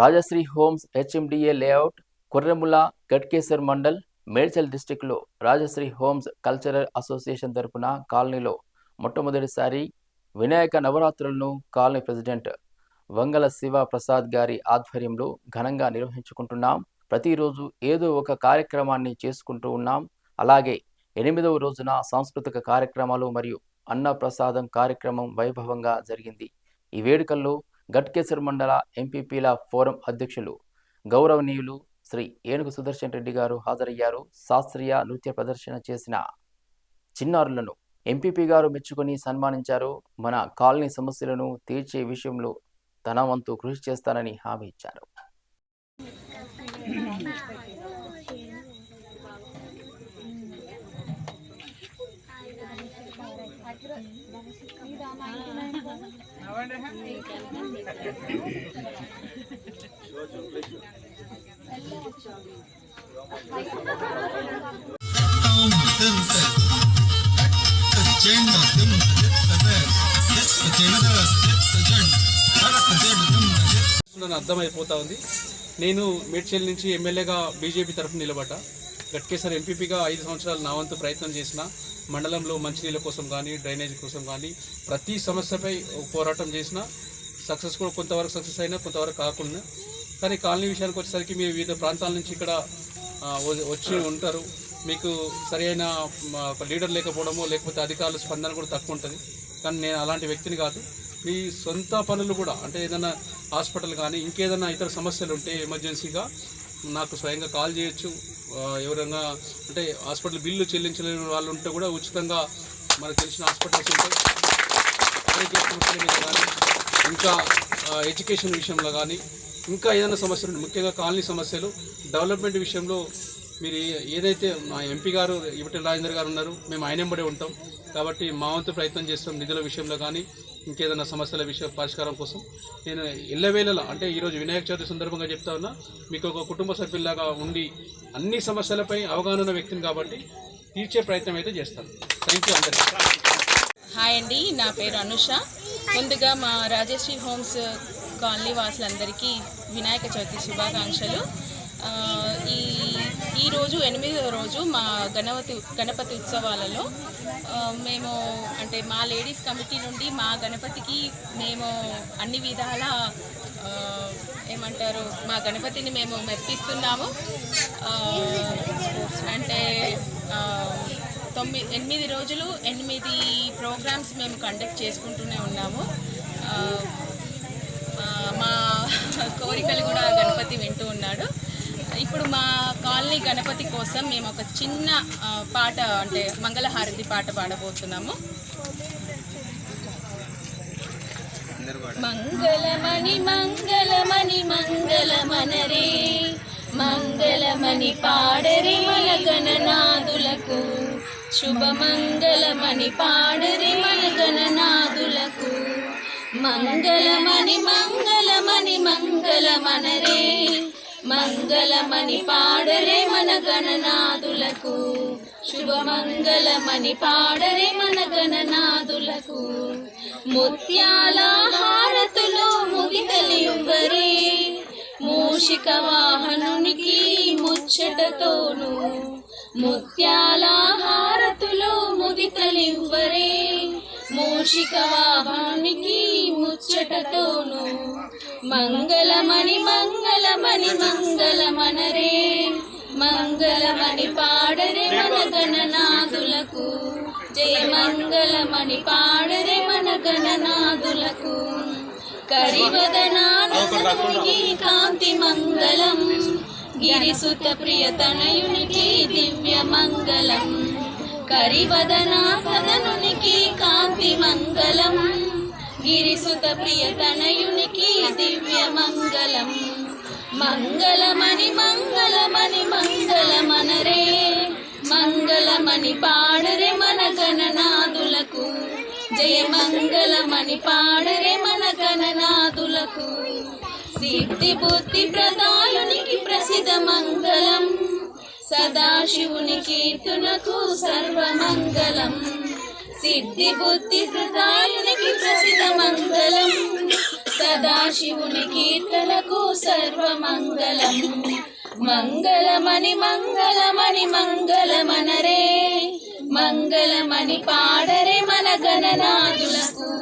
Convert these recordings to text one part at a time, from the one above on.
Rajashree homes HMDA layout Kurremula Ghatkesar mandal Medchal డిస్టిక్లో Rajshri homes cultural association తరపున కాలనీలో మొట్టమొదటిసారి వినాయక నవరాత్రులను కాలనీ ప్రెసిడెంట్ వంగల శివ ప్రసాద్ గారి ఆధ్వర్యంలో ఘనంగా నిర్వహించుకుంటున్నాం. ప్రతిరోజు ఏదో ఒక కార్యక్రమాన్ని చేసుకుంటూ ఉన్నాం. అలాగే ఎనిమిదవ రోజున సాంస్కృతిక కార్యక్రమాలు మరియు అన్నప్రసాదం కార్యక్రమం వైభవంగా జరిగింది. ఈ వేడుకల్లో గట్కేసర్ మండల ఎంపీపీల ఫోరం అధ్యక్షులు గౌరవనీయులు శ్రీ ఏనుగు సుదర్శన్ రెడ్డి గారు హాజరయ్యారు. శాస్త్రీయ నృత్య ప్రదర్శన చేసిన చిన్నారులను ఎంపీపీ గారు మెచ్చుకొని సన్మానించారు. మన కాలనీ సమస్యలను తీర్చే విషయంలో తన వంతు కృషి చేస్తానని హామీ ఇచ్చారు. అర్థమైపోతా ఉంది. నేను మేడ్చల్ నుంచి ఎమ్మెల్యేగా బీజేపీ తరఫున నిలబడ్డా. గట్కేసరి ఎంపీపీగా ఐదు సంవత్సరాలు నా వంతు ప్రయత్నం చేసిన మండలంలో మంచినీళ్ళ కోసం కానీ డ్రైనేజ్ కోసం కానీ ప్రతి సమస్యపై పోరాటం చేసిన సక్సెస్ కూడా కొంతవరకు సక్సెస్ అయినా కొంతవరకు కాకుండా. కానీ కాలనీ విషయానికి వచ్చేసరికి మీరు వివిధ ప్రాంతాల నుంచి ఇక్కడ వచ్చి ఉంటారు. మీకు సరైన లీడర్ లేకపోవడమో లేకపోతే అధికారుల స్పందన కూడా తక్కువ ఉంటుంది. కానీ నేను అలాంటి వ్యక్తిని కాదు. మీ సొంత పనులు కూడా అంటే ఏదైనా హాస్పిటల్ కానీ ఇంకేదైనా ఇతర సమస్యలు ఉంటే ఎమర్జెన్సీగా నాకు స్వయంగా కాల్ చేయొచ్చు. ఎవరైనా అంటే హాస్పిటల్ బిల్లు చెల్లించలేని వాళ్ళు ఉంటే కూడా ఉచితంగా మనకు తెలిసిన హాస్పిటల్స్ ఉంటాయి ఆరోగ్య సమస్యల మీద కానీ ఇంకా ఎడ్యుకేషన్ విషయంలో కానీ ఇంకా ఏదైనా సమస్యలు ముఖ్యంగా కాలనీ సమస్యలు డెవలప్మెంట్ విషయంలో మీరు ఏదైతే మా ఎంపీ గారు ఇవటి రాజేందర్ గారు ఉన్నారు మేము ఆయన ఉంటాం. కాబట్టి మా వంతు ప్రయత్నం చేస్తాం నిధుల విషయంలో కానీ ఇంకేదైనా సమస్యల విషయ పరిష్కారం కోసం. నేను ఇళ్ళవేళలా అంటే ఈరోజు వినాయక చవితి సందర్భంగా చెప్తా ఉన్నా మీకు ఒక కుటుంబ సభ్యుల్లాగా ఉండి అన్ని సమస్యలపై అవగాహన ఉన్న వ్యక్తిని కాబట్టి తీర్చే ప్రయత్నం అయితే చేస్తాను. థ్యాంక్ యూ అందరికీ. హాయ్ అండి నా పేరు అనుష. ముందుగా మా రాజశ్రీ హోమ్స్ కాలనీ వాసులందరికీ వినాయక చవితి శుభాకాంక్షలు. ఈ ఈరోజు ఎనిమిదో రోజు మా గణపతి గణపతి ఉత్సవాలలో మేము అంటే మా లేడీస్ కమిటీ నుండి మా గణపతికి మేము అన్ని విధాల ఏమంటారు మా గణపతిని మేము మెప్పిస్తున్నాము. అంటే తొమ్మిది ఎనిమిది రోజులు ఎనిమిది ప్రోగ్రామ్స్ మేము కండక్ట్ చేసుకుంటూనే ఉన్నాము. మా కోరికలు కూడా గణపతి వింటూ ఉన్నాడు. ఇప్పుడు మా కాలనీ గణపతి కోసం మేము ఒక చిన్న పాట అంటే మంగళహారతి పాట పాడబోతున్నాము. మంగళమణి మంగళమణి మంగళమనరే. మంగళమణి పాడరి మన గణనాథులకు. శుభమంగళమణి పాడరి మన గణనాథులకు. మంగళమణి మంగళమణి మంగళమనరే. మంగళమణి పాడరే మన గణనాథులకు. శుభమంగళమణి పాడరే మన గణనాథులకు. ముత్యాల హారతులు ముదితలింబరే మూషిక వాహనునికి ముచ్చటతోను. ముత్యాల హారతులు ముదితలింబరే మూషిక వాహనునికి ముచ్చటతోను. మంగళమణి మంగళమణి మంగళమనరే మంగళమణి పాడరే మన గణనాథులకు. జయ మంగళమణి పాడరే మన గణనాథులకు. కరివదనానికి కాంతి మంగళం. గిరిసుత ప్రియ తనయునికి దివ్య మంగళం. కరివదనాథనునికి కాంతి మంగళం. గిరిసుత ప్రియతనయునికి దివ్య మంగళం. మంగళమణి మంగళమణి మంగళమనరే. మంగళమణి పాడరే మన గణనాథులకు జయ మంగళమణి పాడరే మన గణనాథులకు సిద్ధి బుద్ధి ప్రదాయునికి ప్రసిద్ధ మంగళం. సదాశివుని కీర్తునకు సర్వమంగళం. సిద్ధి బుద్ధి ప్రదాయునికి ప్రసిద్ధ మంగళం. సదాశివుని కీర్తనకు సర్వమంగళం. మంగళమణి మంగళమణి మంగళమనరే. మంగళమణి పాడరే మన గణనాథులకు.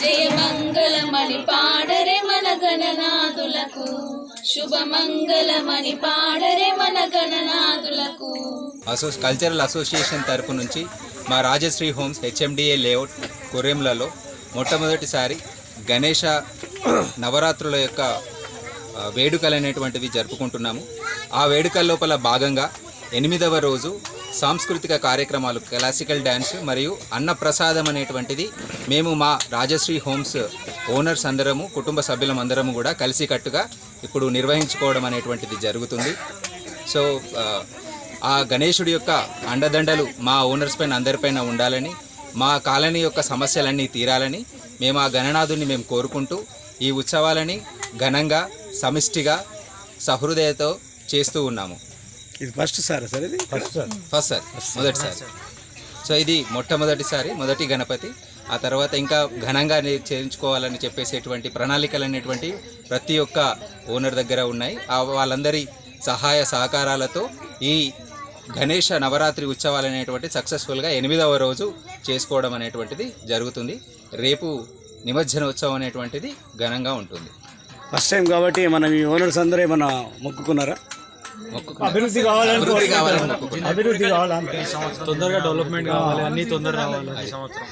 జయ మంగళమణి పాడరే మన గణనాథులకు. శుభమంగళమణి పాడరే మన గణనాథులకు. అసో కల్చరల్ అసోసియేషన్ తరపు నుంచి మా రాజశ్రీ హోమ్స్ హెచ్ఎండిఏ లేఅవుట్ కొరేంలలో మొట్టమొదటిసారి గణేష నవరాత్రుల యొక్క వేడుకలు అనేటువంటివి జరుపుకుంటున్నాము. ఆ వేడుకల లోపల భాగంగా ఎనిమిదవ రోజు సాంస్కృతిక కార్యక్రమాలు క్లాసికల్ డ్యాన్స్ మరియు అన్నప్రసాదం అనేటువంటిది మేము మా రాజశ్రీ హోమ్స్ ఓనర్స్ అందరము కుటుంబ సభ్యులం అందరము కూడా కలిసికట్టుగా ఇప్పుడు నిర్వహించుకోవడం అనేటువంటిది జరుగుతుంది. సో ఆ, గణేశుడి యొక్క అండదండలు మా ఓనర్స్ పైన అందరిపైన ఉండాలని మా కాలనీ యొక్క సమస్యలన్నీ తీరాలని మేము ఆ గణనాథుని మేము కోరుకుంటూ ఈ ఉత్సవాలని ఘనంగా సమిష్టిగా సహృదయతో చేస్తూ ఉన్నాము. ఇది ఫస్ట్ సార్ సార్ ఇది? First sir. First sir. మొదటిసారి సో ఇది మొట్టమొదటిసారి మొదటి గణపతి. ఆ తర్వాత ఇంకా ఘనంగా చేయించుకోవాలని చెప్పేసేటువంటి ప్రణాళికలు అనేటువంటి ప్రతి ఒక్క ఓనర్ దగ్గర ఉన్నాయి. ఆ వాళ్ళందరి సహాయ సహకారాలతో ఈ గణేష నవరాత్రి ఉత్సవాలు అనేటువంటి సక్సెస్ఫుల్గా ఎనిమిదవ రోజు చేసుకోవడం అనేటువంటిది జరుగుతుంది. రేపు నిమజ్జనోత్సవం అనేటువంటిది ఘనంగా ఉంటుంది. ఫస్ట్ టైం కాబట్టి మనం ఈ ఓనర్స్ అందరూ ఏమన్నా మొక్కుకున్నారా? అభివృద్ధి కావాలని అభివృద్ధి కావాలని మొక్కుకుంటున్నాం. అభివృద్ధి కావాలంటే. తొందరగా డెవలప్మెంట్ కావాలి అన్ని తొందరగా రావాలి. ఈ సంవత్సరం.